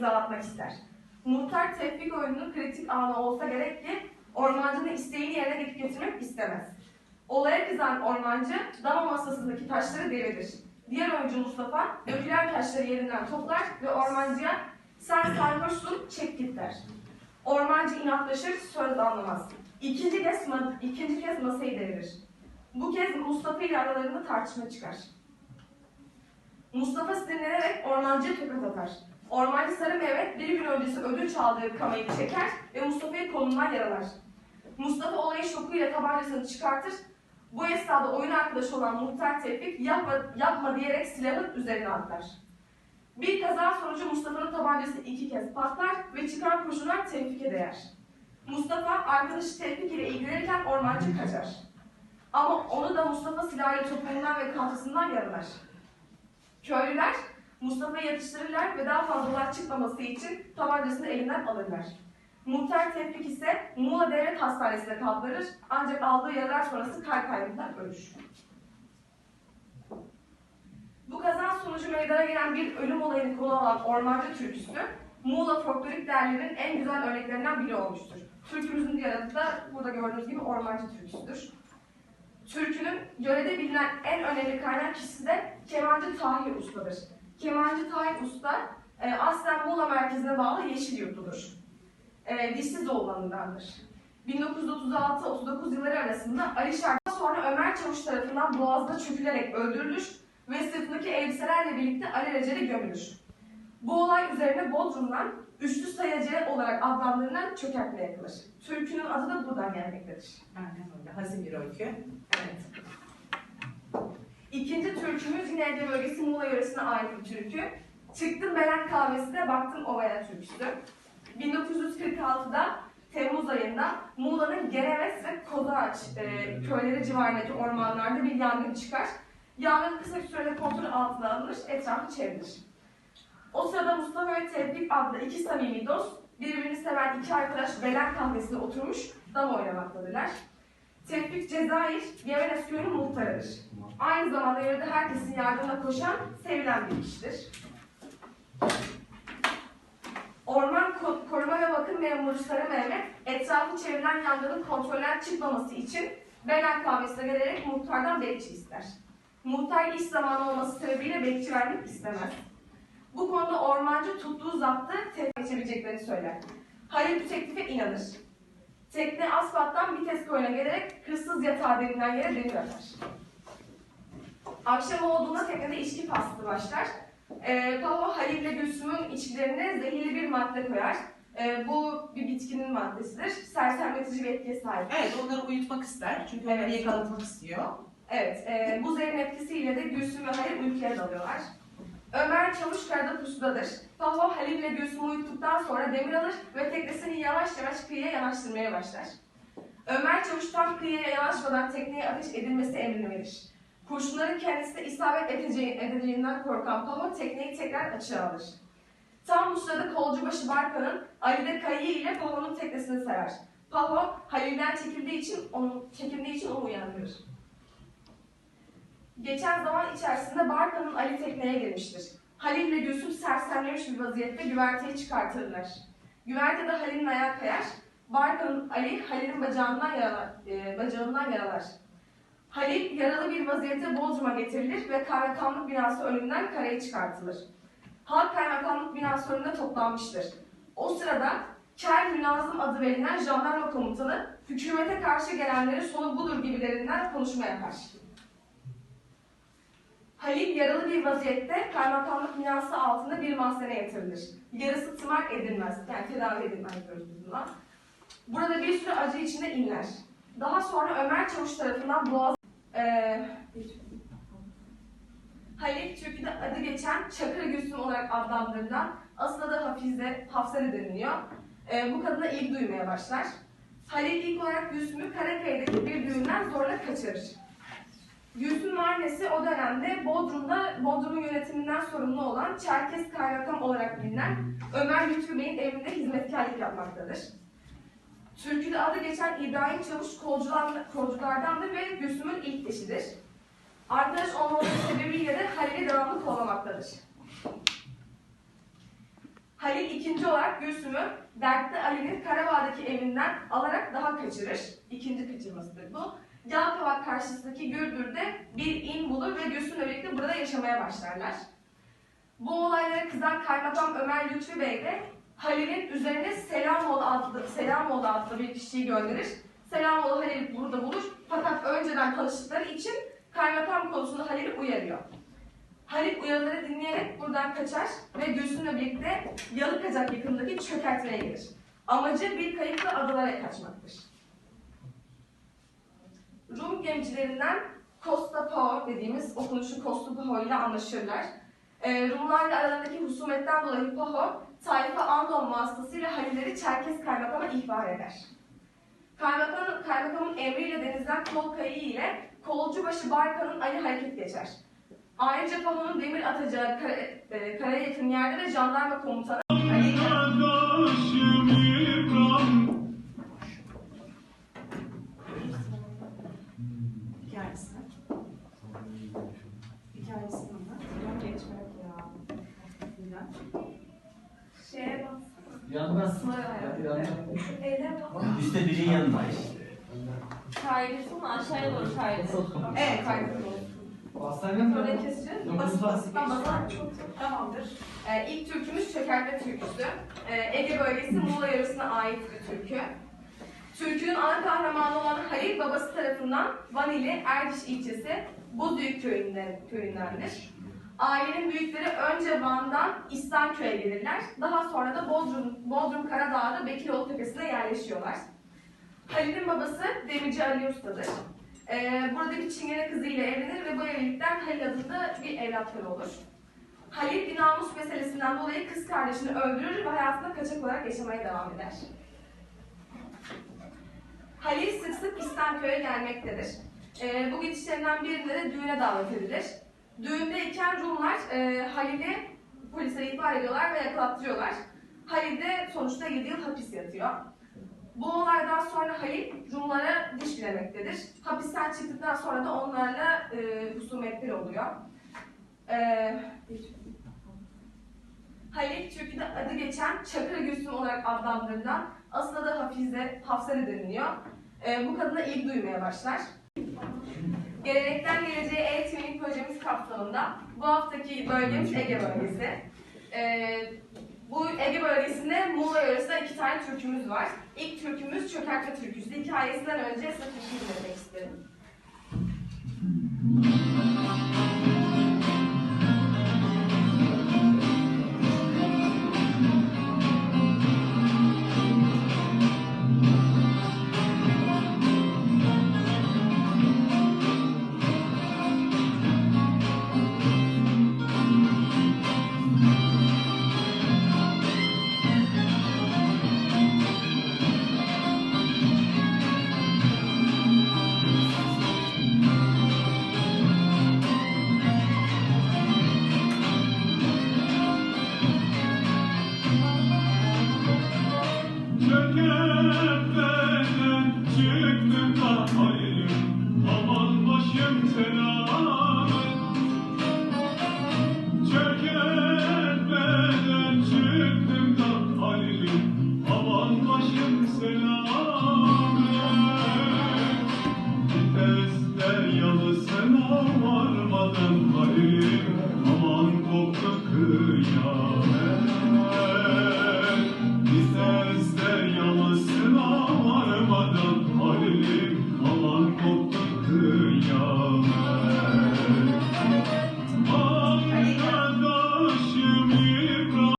imzalatmak ister. Muhtar tevfik oyununun kritik anı olsa gerek ki ormancının isteğini yerine getirmek istemez. Olaya kızan ormancı dama masasındaki taşları devirir. Diğer oyuncu Mustafa dökülen taşları yerinden toplar ve ormancıya sen sarhoşsun çek git der. Ormancı inatlaşır söz anlamaz. İkinci kez, ikinci kez masayı devirir. Bu kez Mustafa ile aralarında tartışma çıkar. Mustafa sinirlenerek ormancıya tokat atar. Ormancı Sarı Mehmet bir gün öncesi ödünç aldığı kamayı çeker ve Mustafa'yı kolundan yaralar. Mustafa olayın şokuyla tabancasını çıkartır. Bu esnada oyun arkadaşı olan Muhtar Tevfik yapma, yapma diyerek silahın üzerine atlar. Bir kaza sonucu Mustafa'nın tabancası iki kez patlar ve çıkan kurşunlar Tevfik'e değer. Mustafa arkadaşı Tevfik ile ilgilenirken ormancı kaçar. Ama onu da Mustafa silahıyla topuğundan ve kafasından yaralar. Köylüler Mustafa'yı yatıştırırlar ve daha fazla olay çıkmaması için tabancasını elinden alırlar. Muhtar Tevfik ise Muğla Devlet Hastanesi'ne kaldırır ancak aldığı yaralar sonrası kalp kaybından ölür. Bu kaza sonucu meydana gelen bir ölüm olayını konu alan Ormancı Türküsü, Muğla folklorik değerlerinin en güzel örneklerinden biri olmuştur. Türkümüzün diğer da burada gördüğünüz gibi Ormancı Türküsüdür. Türkünün yörede bilinen en önemli kaynak kişisi de Kemancı Tahir Usta'dır. Kemancı Tahir Usta, e, aslen Muğla merkezine bağlı Yeşilyurtludur. E, dişsiz oğlanındandır. 1936-39 yılları arasında Ali Şarkı sonra Ömer Çavuş tarafından boğazda çökülerek öldürülür ve sırtındaki elbiselerle birlikte alelacele gömülür. Bu olay üzerine Bodrum'dan üçlü sayacı olarak adlandırılan çökertme yapılır. Türkünün adı da buradan gelmektedir. Aynen öyle. Hazin bir öykü. Evet. İkinci türkümüz yine Ege bölgesi Muğla yöresine ait bir türkü. Çıktım Belen kahvesine baktım ovaya türküsü. 1946'da Temmuz ayında Muğla'nın Geneves ve Kozağaç e, köyleri civarındaki ormanlarda bir yangın çıkar. Yangın kısa sürede kontrol altına alınır, etrafı çevrilir. O sırada Mustafa ve Tevfik adlı iki samimi dost, birbirini seven iki arkadaş Belen kahvesine oturmuş dama oynamaktadırlar. Tevfik Cezayir, Yemenes köyünün muhtarıdır. Aynı zamanda yörede herkesin yardımına koşan, sevilen bir kişidir. Orman Ko- Koruma ve Bakım Memuru Sarı Mehmet, etrafı çevrilen yangının kontrolden çıkmaması için Belen kahvesine gelerek muhtardan bekçi ister. Muhtar iş zamanı olması sebebiyle bekçi vermek istemez. Bu konuda ormancı tuttuğu zaptı tepki geçebileceklerini söyler. Halil bu teklife inanır. Tekne asfalttan Vites koyuna gelerek hırsız yatağı denilen yere demir atar. Akşam olduğunda teknede içki faslı başlar. Ee, Pavo Halil ile Gülsüm'ün içkilerine zehirli bir madde koyar. Ee, bu bir bitkinin maddesidir. Sersemletici bir etkiye sahip. Evet, onları uyutmak ister. Çünkü onları Evet. yakalatmak istiyor. Evet, e, bu zehrin etkisiyle de Gülsüm ve Halil uykuya dalıyorlar. Ömer Çavuşkar'da pusudadır. Pavo Halil ve Gülsüm'ü uyuttuktan sonra demir alır ve teknesini yavaş yavaş kıyıya yanaştırmaya başlar. Ömer Çavuş tam kıyıya yanaşmadan tekneye ateş edilmesi emrini verir. Kurşunların kendisine isabet edeceği, edeceğinden korkan Pavo tekneyi tekrar açığa alır. Tam bu sırada kolcubaşı Barkan'ın Ali'de kayığı ile Pavo'nun teknesini sever. Pavo Halil'den çekildiği için onu, çekildiği için onu uyandırır. Geçen zaman içerisinde Barkan'ın Ali tekneye girmiştir. Halil ile Gülsüm sersemlemiş bir vaziyette güverteyi çıkartırlar. Güvertede Halil'in ayağı kayar. Barkan'ın Ali, Halil'in bacağından yaralar. e, bacağından yaralar. Halil yaralı bir vaziyette Bodrum'a getirilir ve kaymakamlık binası önünden karaya çıkartılır. Halk kaymakamlık binası önünde toplanmıştır. O sırada Kel Nazım adı verilen jandarma komutanı hükümete karşı gelenleri sonu budur gibilerinden konuşma yapar. Halil yaralı bir vaziyette kaymakamlık binası altında bir mahzene yatırılır. Yarısı tımar edilmez, yani tedavi edilmez diyoruz buna. Burada bir süre acı içinde inler. Daha sonra Ömer Çavuş tarafından boğaz... Ee, Halil Türkiye'de adı geçen Çakır Gülsüm olarak adlandırılan asıl adı Hafize, Hafsare deniliyor. Ee, bu kadına ilgi duymaya başlar. Halil ilk olarak Gülsüm'ü Karaköy'deki bir düğünden zorla kaçırır. Gülsüm annesi o dönemde Bodrum'da Bodrum'un yönetiminden sorumlu olan Çerkes Kaymakam olarak bilinen Ömer Lütfü Bey'in evinde hizmetkarlık yapmaktadır. Türküde adı geçen İbrahim Çavuş kolcular, kolculardandır ve Gülsüm'ün ilk eşidir. Arkadaş olmaları sebebiyle de Halil'i devamlı kollamaktadır. Halil ikinci olarak Gülsüm'ü Dertli Ali'nin Karabağ'daki evinden alarak daha kaçırır. İkinci kaçırmasıdır bu. Yalkavak karşısındaki Gürdür'de bir in bulur ve Gülsüm'le birlikte burada yaşamaya başlarlar. Bu olaylara kızan kaymakam Ömer Lütfü Bey de Halil'in üzerine Selamoğlu adlı, Selamoğlu adlı bir kişiyi gönderir. Selamoğlu Halil'i burada bulur fakat önceden tanıştıkları için kaymakam konusunda Halil'i uyarıyor. Halil uyarıları dinleyerek buradan kaçar ve Gülsüm'le birlikte Yalıkacak yakınındaki çökertmeye gelir. Amacı bir kayıkla adalara kaçmaktır. Rum gemicilerinden Costa Pau dediğimiz okunuşu Costa Pau ile anlaşırlar. Ee, Rumlarla aralarındaki husumetten dolayı Pau, tayfa Andon vasıtasıyla Halilleri Çerkes kaymakama ihbar eder. Kaymakamın, kaymakamın emriyle denizden kol kayığı ile Kolcubaşı Barka'nın Ali hareket geçer. Ayrıca Pamu'nun demir atacağı kara, e, karaya yakın yerde de jandarma komutanı Üstte birin yanında işte. Kaydırsın aşağıya doğru kaydırsın. Evet kaydı. Hastane mi? Keseceğiz. Dokuz Basit bas. basit. Ben basit çok Tamamdır. Ee, ilk türkümüz çökertme türküsü. Ee, Ege bölgesi Muğla yöresine ait bir türkü. Türkünün ana kahramanı olan Halil babası tarafından Van ili Erdiş ilçesi Bozüyük köyünden, köyündendir. Ailenin büyükleri önce Van'dan İstanköy'e gelirler. Daha sonra da Bodrum, Bodrum Karadağ'da Bekiroğlu Tepesi'ne yerleşiyorlar. Halil'in babası Demirci Ali Usta'dır. Ee, buradaki Çingene kızıyla evlenir ve bu evlilikten Halil adında bir evlatları olur. Halil bir namus meselesinden dolayı kız kardeşini öldürür ve hayatında kaçak olarak yaşamaya devam eder. Halil sık sık İstanköy'e gelmektedir. Ee, bu gidişlerinden birinde de düğüne davet edilir. Düğündeyken Rumlar e, Halil'i polise ihbar ediyorlar ve yakalattırıyorlar. Halil de sonuçta 7 yıl hapis yatıyor. Bu olaydan sonra Halil Rumlara diş bilemektedir. Hapisten çıktıktan sonra da onlarla e, husumetler oluyor. Ee, Halil Türkü'de adı geçen Çakır Gülsüm olarak adlandırılan asıl adı Hafize, Hafsare deniliyor. Ee, bu kadına ilgi duymaya başlar. Gelenekten Geleceğe Eğitimlik projemiz kapsamında bu haftaki bölgemiz Ege bölgesi. Ee, bu Ege bölgesinde Muğla yöresinde iki tane türkümüz var. İlk türkümüz Çökertme Türküsü. Hikayesinden önce size türkü dinlemek isterim.